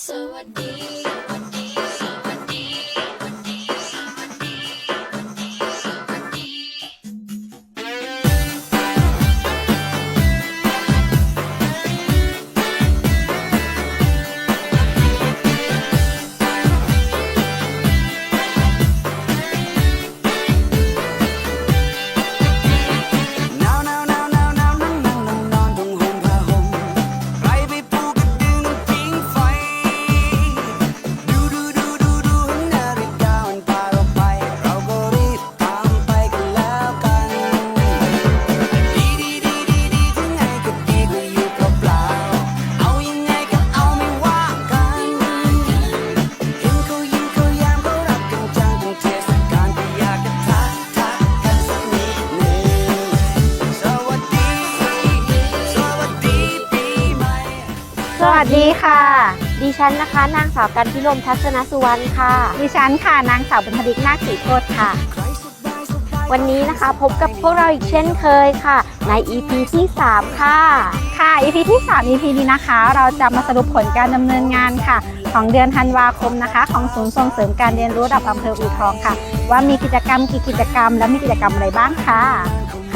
สวัสดี ดีค่ะ ดิฉันนะคะ นางสาวกันพิรมทัศนสุวรรณค่ะ ดิฉันค่ะนางสาวบรรพดิกนาคศรีโคตรค่ะ วันนี้นะคะพบกับพวกเราอีกเช่นเคยค่ะ ใน EP ที่ 3 ค่ะ ค่ะ EP ที่ 3 EP นี้นะคะ เราจะมาสรุปผลการดำเนินงานค่ะ ของเดือนธันวาคมนะคะ ของศูนย์ส่งเสริมการเรียนรู้ระดับอำเภออู่ทองค่ะ ว่ามีกิจกรรมกี่กิจกรรม และมีกิจกรรมอะไรบ้างค่ะ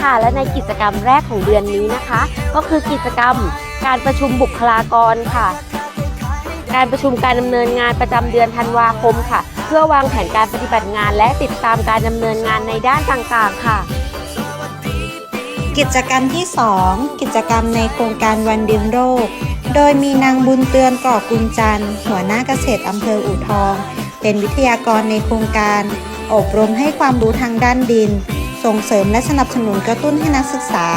ค่ะ และในกิจกรรมแรกของเดือนนี้นะคะ ก็คือกิจกรรม การประชุมบุคลากรค่ะ การประชุมการดำเนินงานประจำเดือนธันวาคมค่ะ เพื่อวางแผนการปฏิบัติงานและติดตามการดำเนินงานในด้านต่างๆ ค่ะ กิจกรรมที่ 2 กิจกรรมในโครงการวันดินโรค โดยมีนางบุญเตือนก่อกุลจันทร์หัวหน้าเกษตรอำเภออู่ทอง เป็นวิทยากรในโครงการ อบรมให้ความรู้ทางด้านดิน ส่งเสริมและสนับสนุนกระตุ้นให้นักศึกษา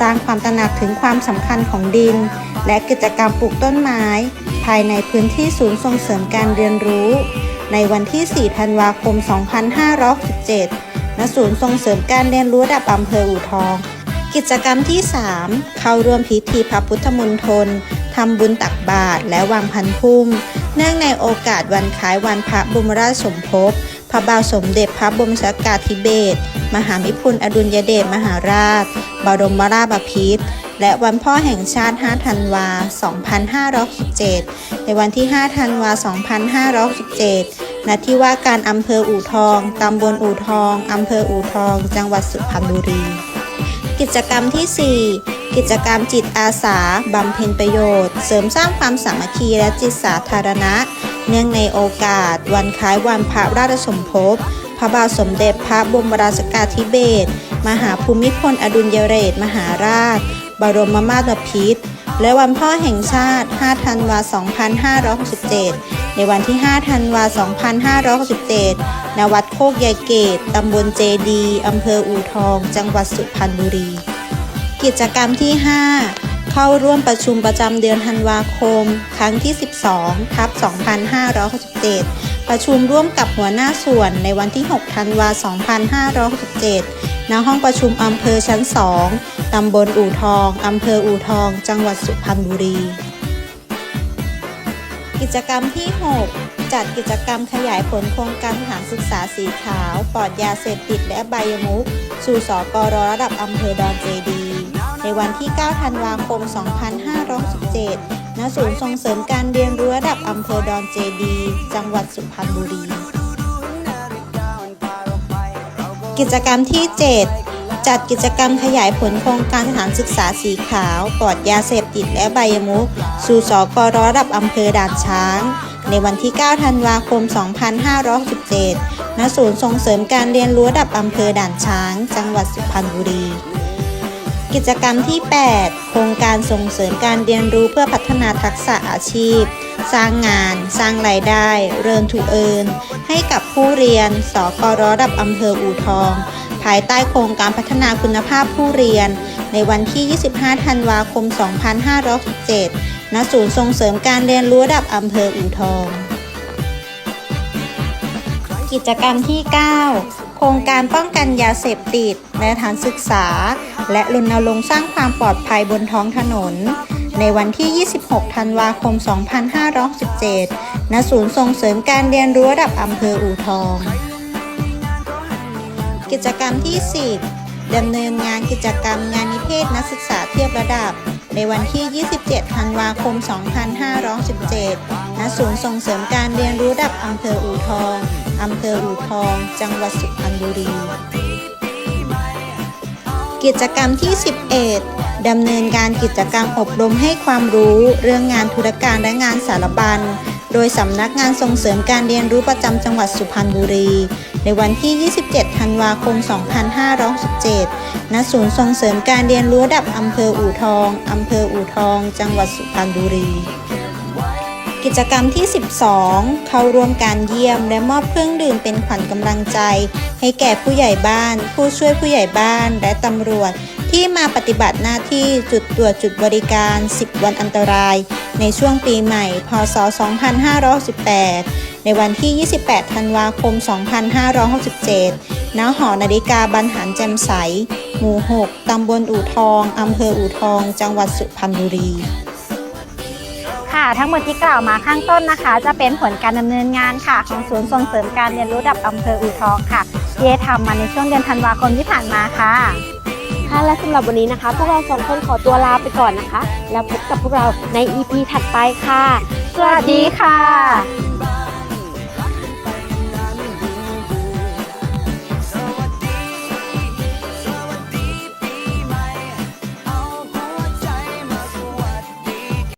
สร้างความตระหนักถึงความสำคัญของดิน และกิจกรรมปลูกต้นไม้ ภายในพื้นที่ศูนย์ส่งเสริมการเรียนรู้ ในวันที่ 4 ธันวาคม 2567ณศูนย์ส่งเสริมการเรียนรู้ระดับอำเภออู่ทอง กิจกรรมที่ 3 เข้าร่วมพิธีพระพุทธมณฑลทำบุญตักบาตรและวางพันพุ่ม เนื่องในโอกาสวันคล้ายวันพระบรมราชสมภพ พระบาทสมเด็จพระบรมชากาธิเบศรมหามิพุนอดุลยเดชมหาราช บรมราชบพิตรและวันพ่อแห่งชาติ 5 ธันวา 2567 ในวันที่ 5 ธันวา 2567 ณ ที่ว่าการอำเภออู่ทอง ตำบลอู่ทอง อำเภออู่ทอง จังหวัดสุพรรณบุรี กิจกรรมที่ 4 กิจกรรมจิตอาสา บำเพ็ญประโยชน์ เสริมสร้างความสามัคคีและจิตสาธารณะ เนื่องในโอกาส วันคล้ายวันพระราชสมภพ พระบาทสมเด็จพระบรมราชกาธิเบศรมหาภูมิพลอดุลยเดชมหาราช บรมมาศบพิตรและวันพ่อแห่งชาติ 5 ธันวา 2567 ในวันที่ 5 ธันวา 2567 ณ วัดโคกยายเกต ตำบลเจดี อำเภออูทอง จังหวัดสุพรรณบุรี กิจกรรมที่ 5 เข้าร่วมประชุมประจำเดือนธันวาคม ครั้งที่ 12ทับ2567 ประชุมร่วมกับหัวหน้าส่วนในวันที่ 6 ธันวา2567 ณ ห้องประชุมอำเภอชั้น 2 ตำบลอู่ทอง อำเภออู่ทอง จังหวัดสุพรรณบุรี กิจกรรมที่ 6จัดกิจกรรมขยายผลโครงการสถานศึกษาสีขาว ปลอดยาเสพติดและใบยมุก สู่สกรระดับอำเภอดอนเจดี ในวันที่ 9 ธันวาคม 2567ณ ศูนย์ส่งเสริมการเรียนรู้ระดับอำเภอดอนเจดี จังหวัดสุพรรณบุรี กิจกรรมที่ 7 จัดกิจกรรมขยายผลโครงการสถานศึกษาสีขาวปลอดยาเสพติดและใบยมุก สู่สกรระดับอำเภอด่านช้าง ในวันที่ 9 ธันวาคม 2567ณ ศูนย์ส่งเสริมการเรียนรู้ระดับอำเภอด่านช้าง จังหวัดสุพรรณบุรี กิจกรรมที่ 8 โครงการส่งเสริมการเรียนรู้เพื่อพัฒนาทักษะอาชีพ สร้างงาน สร้างรายได้ เรินถูเอินให้กับผู้เรียน สกรระดับอำเภออู่ทอง ภายใต้โครงการพัฒนาคุณภาพผู้เรียน ในวันที่ 25 ธันวาคม 2567ณศูนย์ส่งเสริมการเรียนรู้ระดับอำเภออู่ทอง กิจกรรมที่ 9 โครงการป้องกันยาเสพติดและฐานศึกษา และรณรงค์สร้างความปลอดภัยบนท้องถนน ในวันที่ 26 ธันวาคม 2517ณศูนย์ส่งเสริมการเรียนรู้ระดับอำเภออู่ทอง กิจกรรมที่ 10ดำเนินงานกิจกรรมงานนิเทศนักศึกษาเทียบระดับในวันที่ 27 ธันวาคม 2517 ณ ศูนย์ส่งเสริมการเรียนรู้ระดับอำเภออู่ทอง อำเภออูทอง จังหวัดสุพรรณบุรี กิจกรรมที่ 11 ดำเนินการกิจกรรมอบรมให้ความรู้เรื่องงานธุรการและงานสารบัญ โดยสำนักงานส่งเสริมการเรียนรู้ประจำจังหวัดสุพรรณบุรี ในวันที่ 27 ธันวาคม 2567 ณ ศูนย์ส่งเสริมการเรียนรู้ระดับอำเภออู่ทอง อำเภออู่ทอง จังหวัดสุพรรณบุรี กิจกรรมที่ 12 เข้าร่วมการเยี่ยมและมอบเครื่องดื่มเป็นขวัญกำลังใจ ให้แก่ผู้ใหญ่บ้าน ผู้ช่วยผู้ใหญ่บ้านและตำรวจ ที่มาปฏิบัติหน้าที่จุดตรวจจุดบริการ 10 วันอันตราย ในช่วงปีใหม่ พศ 2518 ในวันที่ 28 ธันวาคม 2567 ณ หอนาฬิกาบรรหารแจ่มใส หมู่ 6 ตำบลอู่ทอง อำเภออู่ทอง จังหวัดสุพรรณบุรี ค่ะ ทั้งหมดที่กล่าวมาข้างต้นนะคะ จะเป็นผลการดำเนินงานค่ะ ของศูนย์ส่งเสริมการเรียนรู้ระดับอำเภออู่ทองค่ะที่ได้ทำมาในช่วงเดือนธันวาคมที่ผ่านมาค่ะ ค่ะและสำหรับวันนี้นะคะพวกเราสองคนขอตัวลาไปก่อนนะคะ แล้วพบกับพวกเราใน EP ถัดไปค่ะ สวัสดีค่ะ